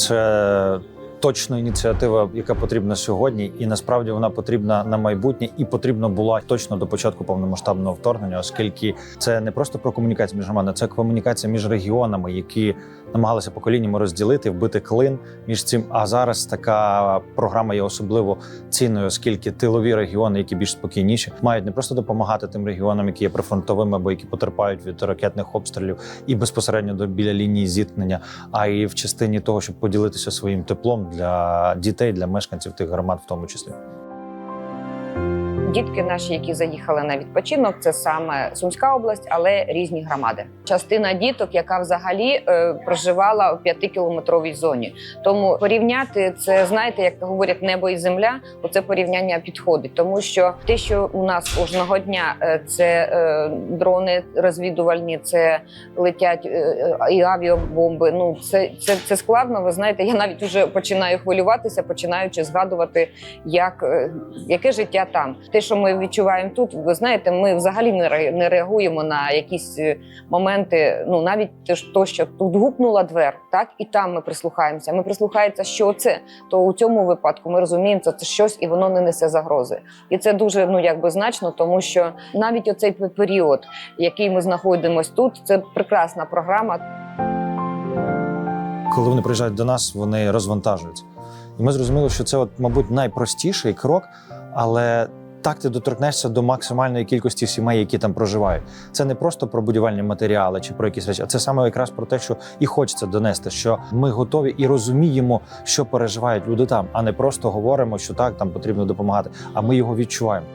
Це точно ініціатива, яка потрібна сьогодні, і насправді вона потрібна на майбутнє, і потрібна була точно до початку повномасштабного вторгнення, оскільки це не просто про комунікацію між громадами, це комунікація між регіонами, які намагалися поколіннями розділити, вбити клин між цим. А зараз така програма є особливо цінною, оскільки тилові регіони, які більш спокійніші, мають не просто допомагати тим регіонам, які є прифронтовими або які потерпають від ракетних обстрілів і безпосередньо до біля лінії зіткнення, а і в частині того, щоб поділитися своїм теплом для дітей, для мешканців тих громад, в тому числі. Дітки наші, які заїхали на відпочинок, це саме Сумська область, але різні громади. Частина діток, яка взагалі е, проживала в п'ятикілометровій зоні. Тому порівняти це, знаєте, як говорять небо і земля, оце порівняння підходить, тому що те, що у нас кожного дня е, це е, дрони розвідувальні, це летять е, е, і авіабомби. Ну це, це, це складно. Ви знаєте, я навіть вже починаю хвилюватися, починаючи згадувати, як е, яке життя там. Те, що ми відчуваємо тут, ви знаєте, ми взагалі не реагуємо на якісь е, моменти. Ну навіть то, що тут гукнула двер, так і там ми прислухаємося. Ми прислухаємося, що це. То у цьому випадку ми розуміємо, що це щось і воно не несе загрози. І це дуже ну якби значно, тому що навіть оцей період, який ми знаходимося тут, це прекрасна програма. Коли вони приїжджають до нас, вони розвантажуються. І ми зрозуміли, що це, от, мабуть, найпростіший крок, але так ти доторкнешся до максимальної кількості сімей, які там проживають. Це не просто про будівельні матеріали чи про якісь речі, а це саме якраз про те, що і хочеться донести, що ми готові і розуміємо, що переживають люди там, а не просто говоримо, що так там потрібно допомагати. А ми його відчуваємо.